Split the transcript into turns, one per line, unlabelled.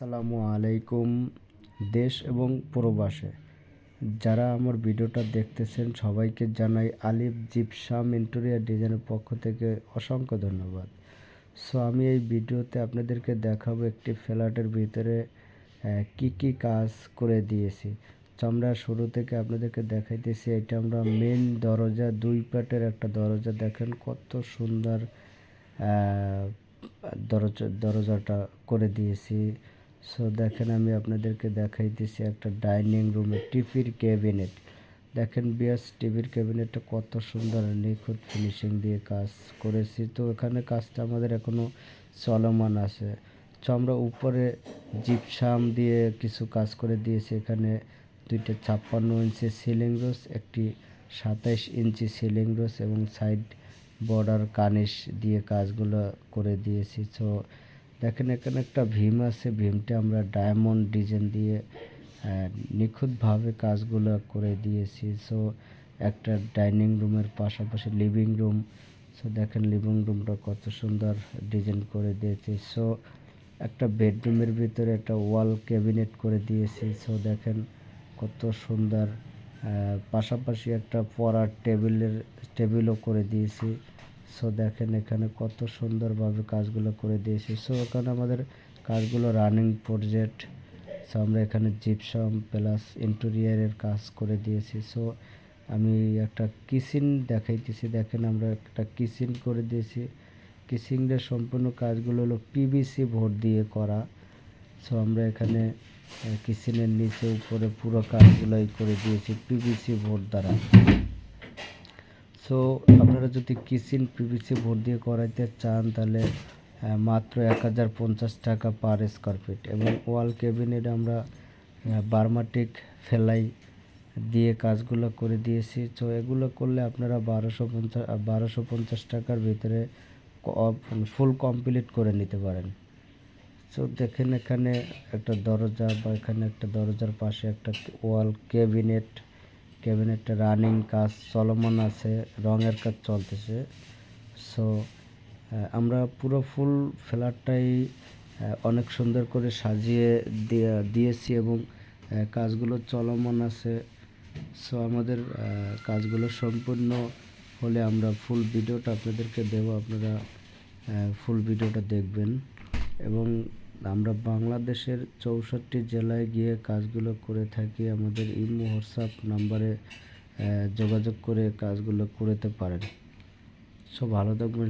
আসসালামু আলাইকুম, দেশ এবং প্রবাসে। যারা আমার ভিডিওটা দেখতেছেন, সবাইকে জানাই আলিফ জিপসাম ইন্টেরিয়ার ডিজাইনের পক্ষ থেকে অসংখ্য ধন্যবাদ। সো, আমি এই ভিডিওতে আপনাদেরকে দেখাবো একটি ফ্ল্যাটের ভিতরে কি কি কাজ করে দিয়েছি। তো আমরা শুরু থেকে আপনাদেরকে দেখাইতেছি, এটা আমরা মেন দরজা, দুই পাটের একটা দরজা। দেখেন কত সুন্দর দরজা, দরজাটা করে দিয়েছি। সো দেখেন আমি আপনাদেরকে দেখাইতেছি একটা ডাইনিং রুমে টিভির ক্যাবিনেট। দেখেন বিয়াস টিভির ক্যাবিনেটটা কত সুন্দর নিখুঁত ফিনিশিং দিয়ে কাজ করেছি। তো এখানে কাজটা আমাদের এখনও চলমান আছে। তো আমরা উপরে জিপসাম দিয়ে কিছু কাজ করে দিয়েছি। এখানে দুইটা ছাপ্পান্ন ইঞ্চি সিলিং রোস একটি সাতাইশ ইঞ্চি সিলিং রোস এবং সাইড বর্ডার কানিশ দিয়ে কাজগুলো করে দিয়েছি। তো দেখেন, এখানে একটা ভীম আছে। ভীমটা আমরা ডায়মন্ড ডিজাইন দিয়ে নিখুঁতভাবে কাজগুলো করে দিয়েছি। সো একটা ডাইনিং রুমের পাশাপাশি লিভিং রুম সো দেখেন লিভিং রুমটা কত সুন্দর ডিজাইন করে দিয়েছি। সো একটা বেডরুমের ভিতরে একটা ওয়াল ক্যাবিনেট করে দিয়েছি। সো দেখেন, কত সুন্দর পাশাপাশি একটা পড়ার টেবিলের টেবিলও করে দিয়েছি। সো দেখেন এখানে কত সুন্দরভাবে কাজগুলো করে দিয়েছি। সো এখানে আমাদের কাজগুলো রানিং প্রজেক্ট সো আমরা এখানে জিপসাম প্লাস ইন্টেরিয়ারের কাজ করে দিয়েছি। সো আমি একটা কিচেন দেখাইতেছি। দেখেন আমরা একটা কিচেন করে দিয়েছি। কিচেনের সম্পূর্ণ কাজগুলো হলো পিভিসি ভোট দিয়ে করা। সো আমরা এখানে কিচেনের নিচে উপরে পুরো কাজগুলোই করে দিয়েছি পিভিসি ভোট দ্বারা। সো আপনারা যদি কিচেন পিভিসি বোর্ড দিয়ে করাইতে চান, তাহলে মাত্র এক হাজার পঞ্চাশ টাকা পার স্কোয়ার ফিট এবং ওয়াল ক্যাবিনেট আমরা বার্মাটিক ফেলাই দিয়ে কাজগুলো করে দিয়েছি। তো এগুলো করলে আপনারা বারোশো পঞ্চাশ বারোশো পঞ্চাশ টাকার ভিতরে ফুল কমপ্লিট করে নিতে পারেন। সো দেখেন এখানে একটা দরজা বা এখানে একটা দরজার পাশে একটা ওয়াল ক্যাবিনেট ক্যাবিনেটটা রানিং কাজ চলমান আছে, রঙের কাজ চলতেছে। সো আমরা পুরো ফুল ফ্ল্যাটটাই অনেক সুন্দর করে সাজিয়ে দিয়ে- দিয়েছি এবং কাজগুলো চলমান আছে। সো আমাদের কাজগুলো সম্পূর্ণ হলে আমরা ফুল ভিডিওটা আপনাদেরকে দেবো। আপনারা ফুল ভিডিওটা দেখবেন এবং আমরা বাংলাদেশের চৌষট্টি জেলায় গিয়ে কাজগুলো করে থাকি, আমাদের ইমো হোয়াটসঅ্যাপ নাম্বারে যোগাযোগ করে কাজগুলো করতে পারেন। সব ভালো থাকবেন